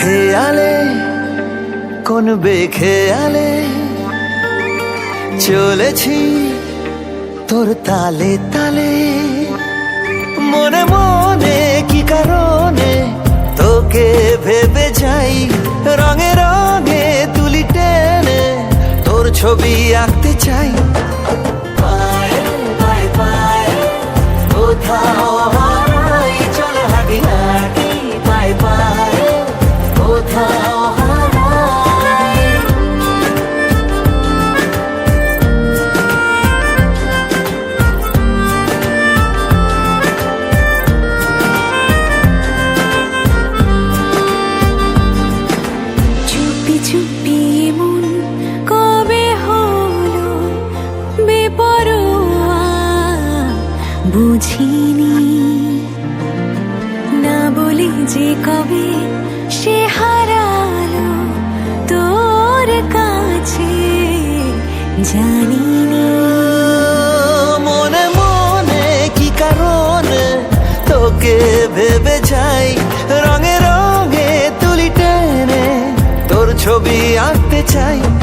খেয়ালে কোন বেখেয়ালে চলেছি তোর তালে তালে। মনে মনে কি কারণে তোকে ভেবে যাই, রঙে রঙে তুলি টেনে তোর ছবি আঁকতে চাই। পায়ে বুঝিনি। না বলি যে কবে সে হারালো তোর কাছে জানিনি। ছবি আঁকতে চাই।